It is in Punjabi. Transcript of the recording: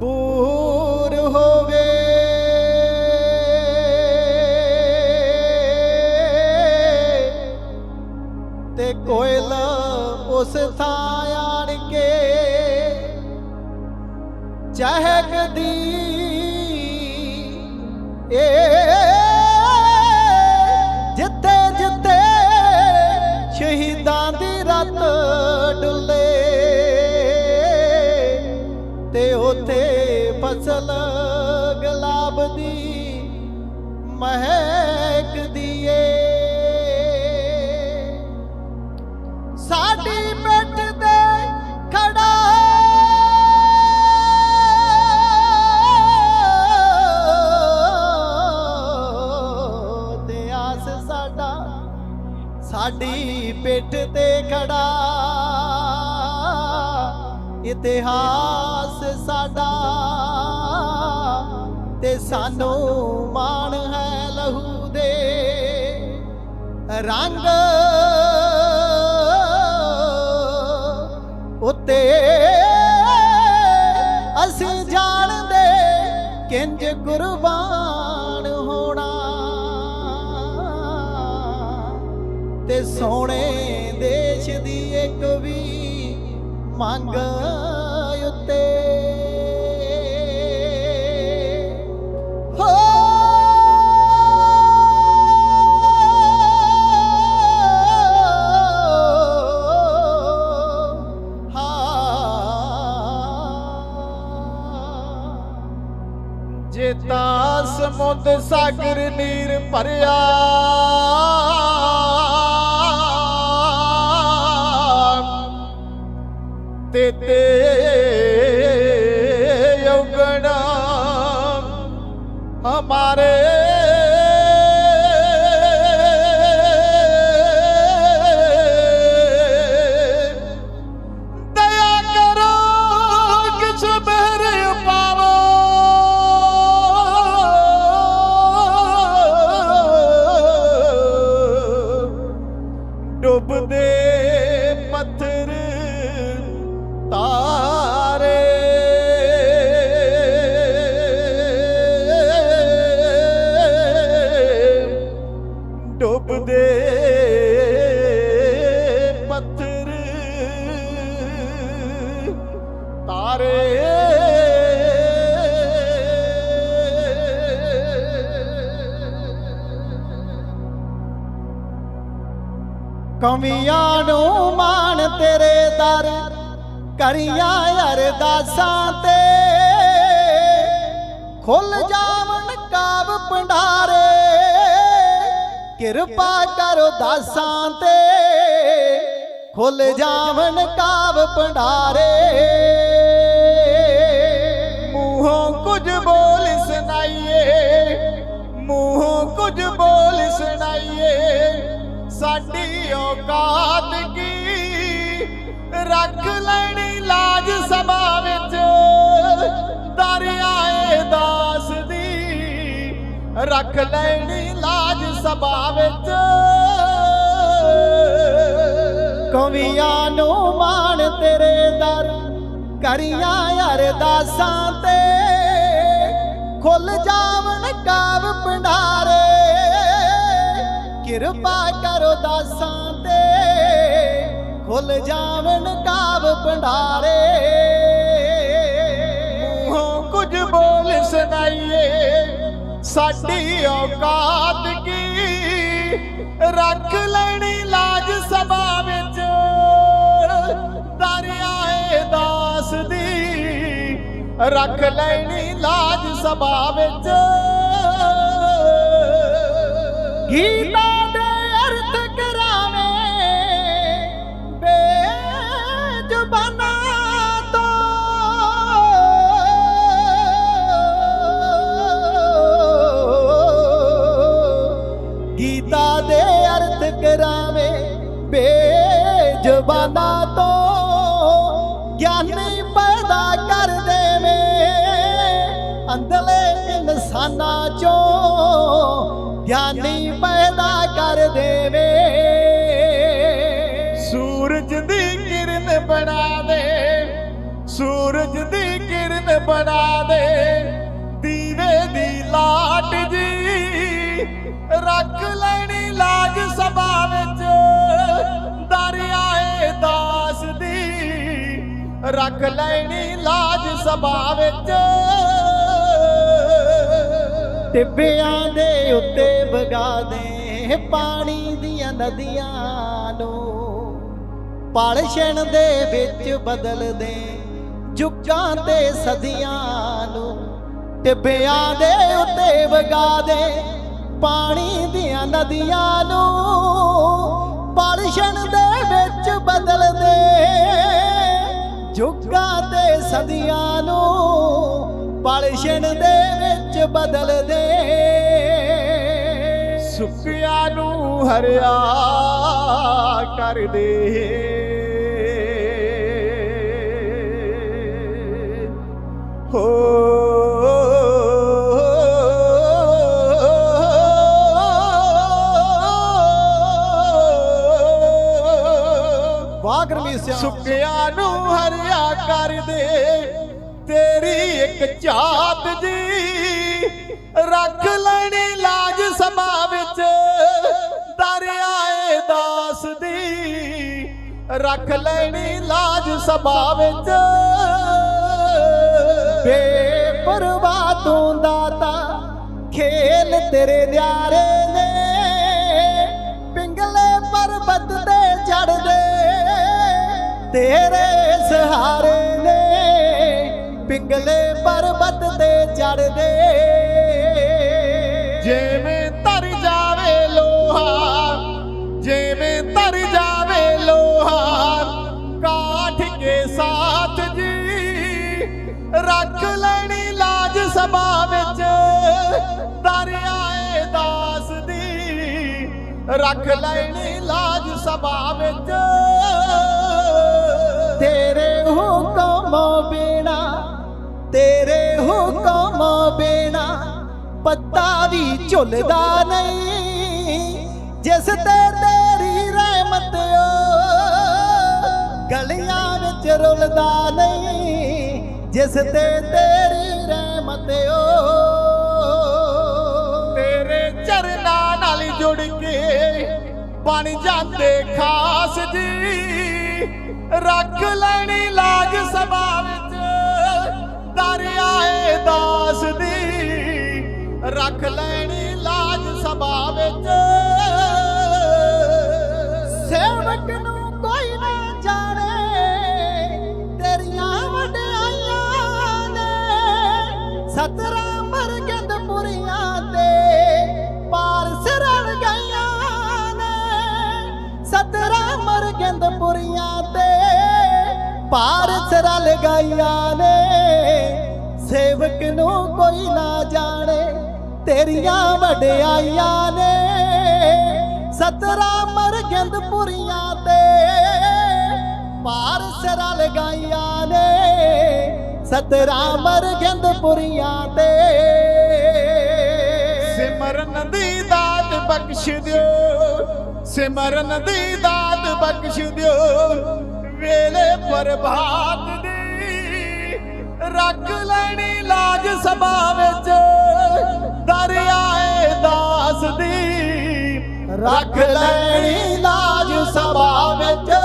ਪੂਰ ਹੋਵੇ। ਤੇ ਕੋਇਲ ਉਸ ਥਾਂ ਆਣ ਕੇ ਚਹਿਕਦੀ ਗੁਲਾਬ ਦੀ ਮਹਿਕਦੀ ਏ ਸਾਡੀ ਪਿੱਠ ਤੇ ਖੜਾ ਤੇ ਆਸ ਸਾਡਾ, ਸਾਡੀ ਪਿੱਠ ਤੇ ਖੜਾ। ਇਤਿਹਾਸ ਸਾਡਾ। ਤੇ ਸਾਨੂੰ ਮਾਣ ਹੈ ਲਹੂ ਦੇ। ਰੰਗ ਉੱਤੇ ਅਸੀਂ ਜਾਣਦੇ ਕਿੰਜ ਕੁਰਬਾਨ ਹੋਣਾ। ਤੇ ਸੋਹਣੇ ਦੇਸ਼ ਦੀ ਇੱਕ ਵੀ ਮੰਗ ਉੱਤੇ ਹਾਂ ਜੇ ਸਮੁੰਦ ਸਾਗਰ ਨੀਰ ਭਰਿਆ। ਤੇ ਤੇ ਯੋਗਣਾ ਹਮਾਰੇ ਕਮੀਆਂ ਨੂੰ ਮਾਣ ਤੇਰੇ ਦਰ ਕਰੀਆਂ ਅਰਦਾਸਾਂ ਤੇ। ਖੁੱਲ ਜਾਵਣ ਕਾਬ ਪੰਡਾਰੇ ਕਿਰਪਾ ਕਰੋ ਦਾਸਾਂ ਤੇ। ਖੁੱਲ ਜਾਵਣ ਕਾਬ ਪੰਡਾਰੇ ਮੂੰਹੋਂ ਕੁਝ ਬੋਲ ਸੁਣਾਈਏ, ਮੂੰਹੋਂ ਕੁਝ ਬੋਲ ਸੁਣਾਈਏ। ਸਾਡੀ ਔਕਾਤ ਕੀ? ਰੱਖ ਲੈਣੀ ਲਾਜ ਸਭਾ ਵਿੱਚ। ਦਰਿਆਏ ਦਾਸ ਦੀ। ਰੱਖ ਲੈਣੀ ਲਾਜ ਸਭਾ ਵਿੱਚ। ਕਵੀਆਂ ਨੂੰ ਮਾਣ ਤੇਰੇ ਦਰ, ਕਰੀਆਂ ਅਰਦਾਸਾਂ ਤੇ। ਖੁੱਲ ਜਾਵਣ ਕਾਬ ਪੰਡਾਰੇ ਕਿਰਪਾ ਕਰੋ ਦਾਸਾਂ ਤੇ, ਖੁੱਲ ਜਾਵਣ ਕਾਬ ਭੰਡਾਰੇ। ਮੂੰਹੋਂ ਕੁਝ ਬੋਲ ਸੁਣਾਈਏ, ਸਾਡੀ ਔਕਾਤ ਕੀ? ਰੱਖ ਲੈਣੀ ਲਾਜ ਸਭਾ ਵਿੱਚ ਦਰਿਆਏ ਦਾਸ ਦੀ। ਰੱਖ ਲੈਣੀ ਲਾਜ ਸਭਾ ਵਿੱਚ। ਗੀਤਾ ਬੇਜ਼ੁਬਾਨਾਂ ਤੋਂ ਗਿਆਨੀ ਪੈਦਾ ਕਰ ਦੇਵੇਂ। ਅੰਦਲੇ ਇਨਸਾਨਾਂ ਚੋਂ ਗਿਆਨੀ ਪੈਦਾ ਕਰ ਦੇਵੇ। ਸੂਰਜ ਦੀ ਕਿਰਨ ਬਣਾ ਦੇ। ਸੂਰਜ ਦੀ ਕਿਰਨ ਬਣਾ ਦੇ। ਦੀਵੇ ਦੀ ਲਾਟ ਜੀ ਰੱਖ ਲੈਣੀ ਰੱਖ ਲੈਣੀ ਲਾਜ ਸਭਾ ਵਿੱਚ। ਟਿੱਬਿਆਂ ਦੇ ਉੱਤੇ ਵਗਾ ਦੇ ਪਾਣੀ ਦੀਆਂ ਨਦੀਆਂ ਨੂੰ। ਪਲਛਣ ਦੇ ਵਿੱਚ ਬਦਲ ਦੇ ਜੁਗਾਂ ਤੇ ਸਦੀਆਂ ਨੂੰ। ਟਿੱਬਿਆਂ ਦੇ ਉੱਤੇ ਵਗਾ ਦੇ ਪਾਣੀ ਦੀਆਂ ਨਦੀਆਂ ਨੂੰ। ਪਲਛਣ ਦੇ ਵਿੱਚ ਬਦਲ ਦੇ ਜੁਗਾਂ ਤੇ ਸਦੀਆਂ ਨੂੰ ਪਲਛਣ ਦੇ ਵਿੱਚ ਬਦਲ ਦੇ ਨੂੰ ਹਰਿਆ ਕਰ ਦੇ ਹੋ ਸੁੱਕਿਆਂ ਨੂੰ ਹਰਿਆ ਕਰ ਦੇ। ਤੇਰੀ ਇੱਕ ਝਾਤ ਜੀ ਰੱਖ ਲੈਣੀ ਲਾਜ ਸਭਾ ਵਿੱਚ। ਦਰਿਆਏ ਦਾਸ ਦੀ ਰੱਖ ਲੈਣੀ ਲਾਜ ਸਭਾ ਵਿੱਚ। ਬੇਪਰਵਾਹ ਤੂੰ ਦਾਤਾ, ਖੇਲ ਤੇਰੇ ਨਿਆਰੇ ਨੇ। ਪਿੰਗਲੇ ਪਰਬਤ ਤੇ ਚੜਦੇ ਤੇਰੇ ਸਹਾਰੇ ਨੇ ਪਿੰਗਲੇ ਪਰਬਤ ਤੇ ਚੜਦੇ ਜਿਵੇਂ ਤਰ ਜਾਵੇ ਲੋਹਾ, ਜਿਵੇਂ ਤਰ ਜਾਵੇ ਲੋਹਾ, ਕਾਠ ਕੇ ਸਾਥ ਜੀ, ਰੱਖ ਲੈਣੀ ਲਾਜ ਸਭਾ ਵਿੱਚ, ਦਰਿਆਏ ਦਾਸ ਦੀ। ਰੱਖ ਲੈਣੀ ਲਾਜ ਸਭਾ ਵਿੱਚ। ਤੇਰੇ ਹੁਕਮ ਬਿਨਾ ਪੱਤਾ ਵੀ ਝੁੱਲਦਾ ਨਹੀਂ। ਜਿਸ ਤੇ ਤੇਰੀ ਰਹਿਮਤ ਓ ਗਲੀਆਂ ਵਿੱਚ ਰੁਲਦਾ ਨਹੀਂ। ਜਿਸ ਤੇ ਤੇਰੀ ਰਹਿਮਤ ਓ ਤੇਰੇ ਚਰਨਾਂ ਨਾਲ ਜੁੜ ਕੇ ਬਣ ਜਾਂਦੇ ਖਾਸ ਜੀ। ਰੱਖ ਲੈਣੀ ਲਾ ਰੱਖ ਲੈਣੀ ਲਾਜ ਸਭਾ ਵਿੱਚ। ਸੇਵਕ ਨੂੰ ਕੋਈ ਨਾ ਜਾਣੇ, ਤੇਰੀਆਂ ਵਡਿਆਈਆਂ ਨੇ ਸਤਰਾ ਮਰਗੰਦ ਪੁਰੀਆਂ ਤੇ ਪਾਰ ਸਿਰਣ ਗਈਆਂ ਨੇ। ਸਤਰਾ ਮਰਗੰਦ ਪੁਰੀਆਂ ਤੇ ਪਾਰ ਸਿਰਲ ਗਈਆਂ ਨੇ। ਸੇਵਕ ਨੂੰ ਕੋਈ ਨਾ ਜਾਣੇ ਤੇਰੀਆਂ ਵਡਿਆਈਆਂ ਨੇ, ਸਤਰਾ ਮਰਗੰਦ ਪੁਰੀਆਂ ਤੇ, ਪਾਰ ਸਰਾ ਲਗਾਈਆਂ ਨੇ, ਸਤਰਾ ਮਰਗੰਦ ਪੁਰੀਆਂ ਤੇ। ਸਿਮਰਨ ਦੀ ਦਾਤ ਬਖਸ਼ ਦਿਓ ਸਿਮਰਨ ਦੀ ਦਾਤ ਬਖਸ਼ ਦਿਓ, ਵੇਲੇ ਪ੍ਰਭਾਤ ਦੀ ਰੱਖ ਲੈਣੀ ਲਾਜ ਸਭਾ ਵਿੱਚ। ਦਰਿਆਏ ਦਾਸ ਦੀ। ਰੱਖ ਲੈਣੀ ਲਾਜ ਸਭਾ ਵਿੱਚ।